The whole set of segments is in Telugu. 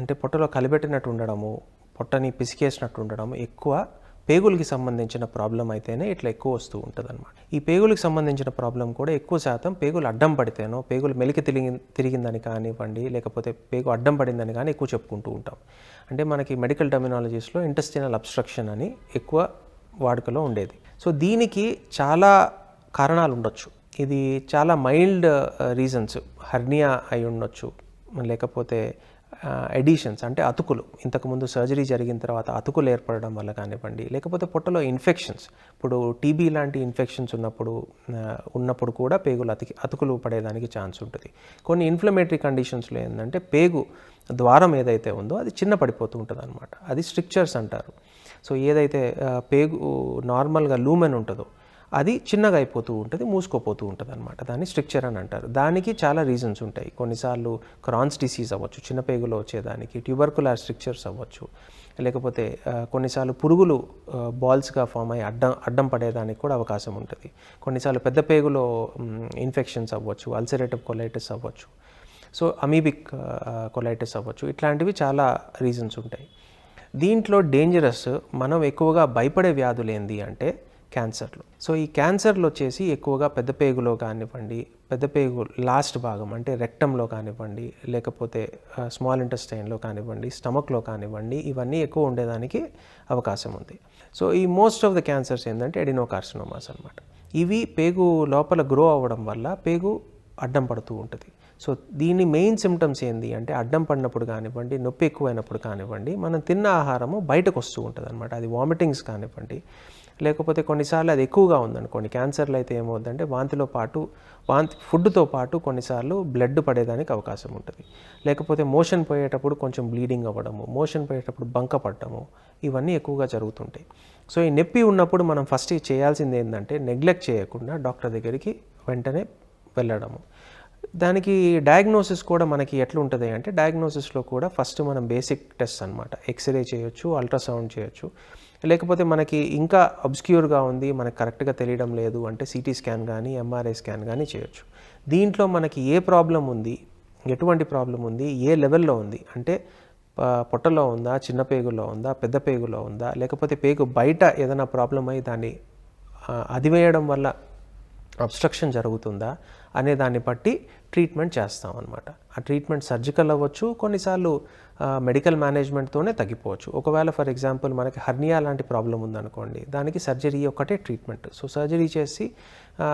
అంటే పొట్టలో కలిపెట్టినట్టు ఉండడము పొట్టని పిసికేసినట్టు ఉండడం ఎక్కువ పేగులకి సంబంధించిన ప్రాబ్లం అయితేనే ఇట్లా ఎక్కువ వస్తూ ఉంటుంది అనమాట ఈ పేగులకు సంబంధించిన ప్రాబ్లం కూడా ఎక్కువ శాతం పేగులు అడ్డం పడితేనో పేగులు మెలికి తిరిగి తిరిగిందని కానివ్వండి లేకపోతే పేగు అడ్డం పడిందని కానీ ఎక్కువ చెప్పుకుంటూ ఉంటాం. అంటే మనకి మెడికల్ టర్మినాలజీస్లో ఇంటెస్టినల్ అబ్స్ట్రక్షన్ అని ఎక్కువ వాడుకలో ఉండేది. సో దీనికి చాలా కారణాలు ఉండొచ్చు. ఇది చాలా మైల్డ్ రీజన్స్. హర్నియా అయి ఉండొచ్చు. లేకపోతే ఎడిషన్స్ అంటే అతుకులు. ఇంతకుముందు సర్జరీ జరిగిన తర్వాత అతుకులు ఏర్పడడం వల్ల కానివ్వండి లేకపోతే పొట్టలో ఇన్ఫెక్షన్స్ ఇప్పుడు టీబీ లాంటి ఇన్ఫెక్షన్స్ ఉన్నప్పుడు ఉన్నప్పుడు కూడా పేగులు అతికి అతుకులు పడేదానికి ఛాన్స్ ఉంటుంది. కొన్ని ఇన్ఫ్లమేటరీ కండిషన్స్లో ఏంటంటే పేగు ద్వారం ఏదైతే ఉందో అది చిన్న పడిపోతూ ఉంటుంది అనమాట అది స్ట్రిక్చర్స్ అంటారు. సో ఏదైతే పేగు నార్మల్గా లూమెన్ ఉంటుందో అది చిన్నగా అయిపోతూ ఉంటుంది మూసుకోపోతూ ఉంటుంది అనమాట దాన్ని స్ట్రిక్చర్ అని అంటారు. దానికి చాలా రీజన్స్ ఉంటాయి. కొన్నిసార్లు క్రాన్స్ డిసీజ్ అవ్వచ్చు చిన్న పేగులో వచ్చేదానికి ట్యూబర్కులర్ స్ట్రిక్చర్స్ అవ్వచ్చు లేకపోతే కొన్నిసార్లు పురుగులు బాల్స్గా ఫామ్ అయ్యి అడ్డం అడ్డం పడేదానికి కూడా అవకాశం ఉంటుంది. కొన్నిసార్లు పెద్ద పేగులో ఇన్ఫెక్షన్స్ అవ్వచ్చు అల్సరేటివ్ కొలైటిస్ అవ్వచ్చు సో అమీబిక్ కొలైటిస్ అవ్వచ్చు ఇట్లాంటివి చాలా రీజన్స్ ఉంటాయి. దీంట్లో డేంజరస్ మనం ఎక్కువగా భయపడే వ్యాధులు ఏంది అంటే క్యాన్సర్లు. సో ఈ క్యాన్సర్లు వచ్చేసి ఎక్కువగా పెద్ద పేగులో కానివ్వండి పెద్ద పేగు లాస్ట్ భాగం అంటే రెక్టంలో కానివ్వండి లేకపోతే స్మాల్ ఇంటెస్టైన్లో కానివ్వండి స్టమక్లో కానివ్వండి ఇవన్నీ ఎక్కువ ఉండేదానికి అవకాశం ఉంది. సో ఈ మోస్ట్ ఆఫ్ ద క్యాన్సర్స్ ఏంటంటే ఎడినోకార్సినోమాస్ అనమాట ఇవి పేగు లోపల గ్రో అవ్వడం వల్ల పేగు అడ్డం పడుతూ ఉంటుంది. సో దీని మెయిన్ సిమ్టమ్స్ ఏంది అంటే అడ్డం పడినప్పుడు కానివ్వండి నొప్పి ఎక్కువైనప్పుడు కానివ్వండి మనం తిన్న ఆహారము బయటకు వస్తూ ఉంటుంది అనమాట అది వామిటింగ్స్ కానివ్వండి లేకపోతే కొన్నిసార్లు అది ఎక్కువగా ఉందనుకోండి క్యాన్సర్లు అయితే ఏమవుతుందంటే వాంతిలో పాటు వాంతి ఫుడ్తో పాటు కొన్నిసార్లు బ్లడ్ పడేదానికి అవకాశం ఉంటుంది. లేకపోతే మోషన్ పోయేటప్పుడు కొంచెం బ్లీడింగ్ అవ్వడము మోషన్ పోయేటప్పుడు బంక పడటము ఇవన్నీ ఎక్కువగా జరుగుతుంటాయి. సో ఈ నొప్పి ఉన్నప్పుడు మనం ఫస్ట్ చేయాల్సింది ఏంటంటే నెగ్లెక్ట్ చేయకుండా డాక్టర్ దగ్గరికి వెంటనే వెళ్ళడము. దానికి డయాగ్నోసిస్ కూడా మనకి ఎట్లా ఉంటుంది అంటే డయాగ్నోసిస్లో కూడా ఫస్ట్ మనం బేసిక్ టెస్ట్ అనమాట ఎక్స్రే చేయొచ్చు అల్ట్రాసౌండ్ చేయొచ్చు. లేకపోతే మనకి ఇంకా అబ్స్క్యూర్గా ఉంది మనకు కరెక్ట్గా తెలియడం లేదు అంటే సిటీ స్కాన్ కానీ ఎంఆర్ఐ స్కాన్ కానీ చేయొచ్చు. దీంట్లో మనకి ఏ ప్రాబ్లం ఉంది ఎటువంటి ప్రాబ్లం ఉంది ఏ లెవెల్లో ఉంది అంటే పొట్టలో ఉందా చిన్న పేగులో ఉందా పెద్ద పేగులో ఉందా లేకపోతే పేగు బయట ఏదైనా ప్రాబ్లం అయ్యి దాన్ని అదివేయడం వల్ల అబ్స్ట్రక్షన్ జరుగుతుందా అనే దాన్ని బట్టి ట్రీట్మెంట్ చేస్తాం అనమాట ఆ ట్రీట్మెంట్ సర్జికల్ అవ్వచ్చు కొన్నిసార్లు మెడికల్ మేనేజ్మెంట్తోనే తగ్గిపోవచ్చు. ఒకవేళ ఫర్ ఎగ్జాంపుల్ మనకి హర్నియా లాంటి ప్రాబ్లం ఉందనుకోండి దానికి సర్జరీ ఒకటే ట్రీట్మెంట్ సో సర్జరీ చేసి ఆ,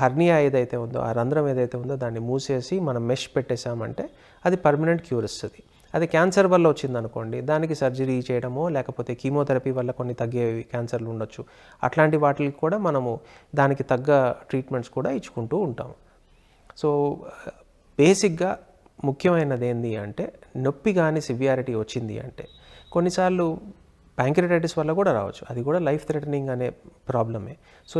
హర్నియా ఏదైతే ఉందో ఆ రంధ్రం ఏదైతే ఉందో దాన్ని మూసేసి మనం మెష్ పెట్టేసామంటే అది పర్మనెంట్ క్యూర్ ఇస్తుంది అది క్యాన్సర్ వల్ల వచ్చిందనుకోండి దానికి సర్జరీ చేయడమో లేకపోతే కీమోథెరపీ వల్ల కొన్ని తగ్గేవి క్యాన్సర్లు ఉండొచ్చు. అట్లాంటి వాటికి కూడా మనము దానికి తగ్గ ట్రీట్మెంట్స్ కూడా ఇచ్చుకుంటూ ఉంటాము. సో బేసిక్గా ముఖ్యమైనది ఏంటి అంటే నొప్పి కానీ సివియారిటీ వచ్చింది అంటే కొన్నిసార్లు ప్యాంక్రటైటిస్ వల్ల కూడా రావచ్చు. అది కూడా లైఫ్ థ్రెటనింగ్ అనే ప్రాబ్లమే. సో